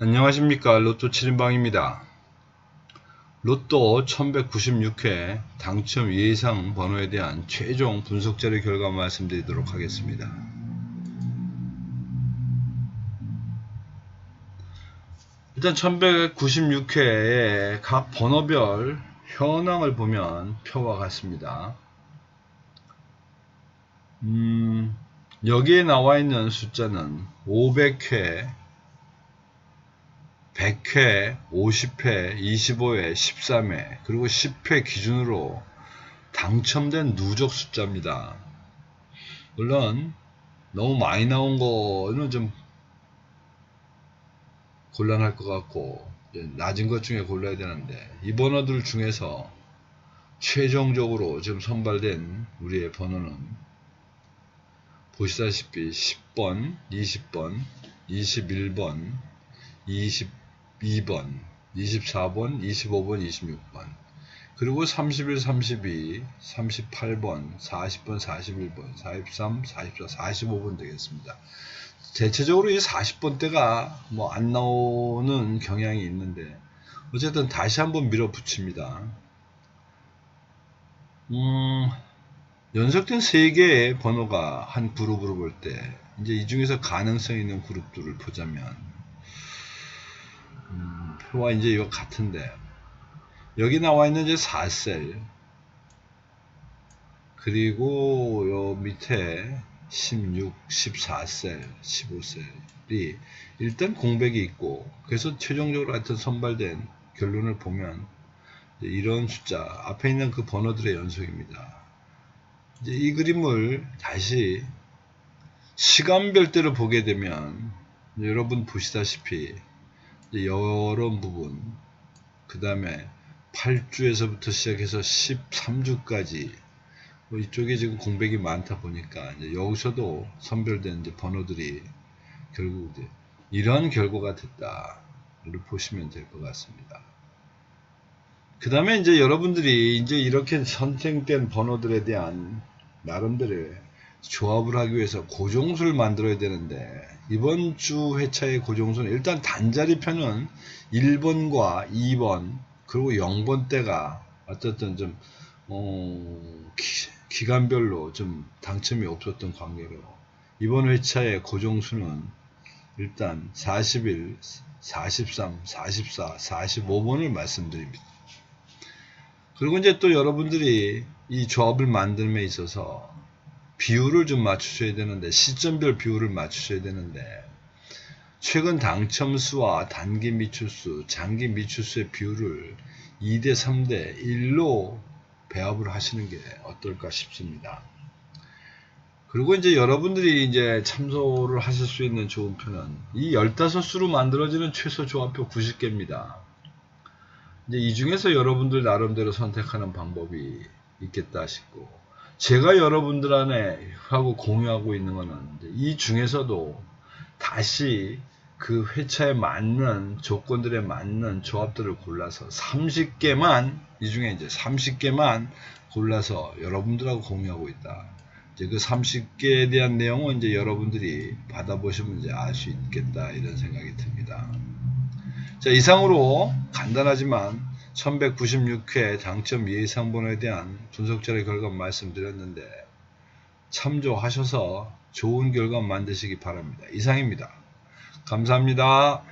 안녕하십니까 로또 7인방입니다. 로또 1196회 당첨 예상 번호에 대한 최종 분석 자료 결과 말씀드리도록 하겠습니다. 일단 1196회의 각 번호별 현황을 보면 표와 같습니다. 음, 여기에 나와 있는 숫자는 500회, 100회, 50회, 25회, 13회, 그리고 10회 기준으로 당첨된 누적 숫자입니다. 물론 너무 많이 나온 거는 좀 곤란할 것 같고 낮은 것 중에 골라야 되는데 이 번호들 중에서 최종적으로 지금 선발된 우리의 번호는 보시다시피 10번, 20번, 21번, 22번, 24번, 25번, 26번, 그리고 31, 32, 38번, 40번, 41번, 43, 44, 45번 되겠습니다. 대체적으로 이 40번대가 뭐 안 나오는 경향이 있는데 어쨌든 다시 한번 밀어붙입니다. 음, 연속된 3개의 번호가 한 그룹으로 볼 때 이제 이 중에서 가능성 있는 그룹들을 보자면 와 이제 이거 같은데 여기 나와 있는 이제 4셀 그리고 요 밑에 16, 14셀, 15셀이 일단 공백이 있고 그래서 최종적으로 하여튼 선발된 결론을 보면 이런 숫자 앞에 있는 그 번호들의 연속입니다. 이제 이 그림을 다시 시간별대로 보게 되면 여러분 보시다시피 이런 부분 그 다음에 8주에서부터 시작해서 13주까지 뭐 이쪽에 지금 공백이 많다 보니까 이제 여기서도 선별된 이제 번호들이 결국 이제 이러한 결과가 됐다를 보시면 될 것 같습니다. 그 다음에 이제 여러분들이 이제 이렇게 선택된 번호들에 대한 나름대로 조합을 하기 위해서 고정수를 만들어야 되는데 이번 주 회차의 고정수는 일단 단자리 편은 1번과 2번 그리고 0번 대가 어쨌든 좀 어, 기, 간별로좀 당첨이 없었던 관계로 이번 회차의 고정수는 일단 41, 43, 44, 45번을 말씀드립니다. 그리고 이제 또 여러분들이 이 조합을 만듦에 있어서 비율을 좀 맞추셔야 되는데 시점별 비율을 맞추셔야 되는데 최근 당첨수와 단기 미추수, 장기 미추수의 비율을 2대 3대 1로 배합을 하시는 게 어떨까 싶습니다. 그리고 이제 여러분들이 이제 참조를 하실 수 있는 좋은 표는 이 15수로 만들어지는 최소 조합표 90개입니다. 이제 이 중에서 여러분들 나름대로 선택하는 방법이 있겠다 싶고 제가 여러분들 안에 하고 공유하고 있는 거는 이 중에서도 다시 그 회차에 맞는 조건들에 맞는 조합들을 골라서 30개만 이 중에 이제 30개만 골라서 여러분들하고 공유하고 있다. 이제 그 30개에 대한 내용은 이제 여러분들이 받아보시면 이제 알 수 있겠다 이런 생각이 듭니다. 자 이상으로 간단하지만 1196회 당첨 예상번호에 대한 분석자의 결과 말씀드렸는데 참조하셔서 좋은 결과 만드시기 바랍니다. 이상입니다. 감사합니다.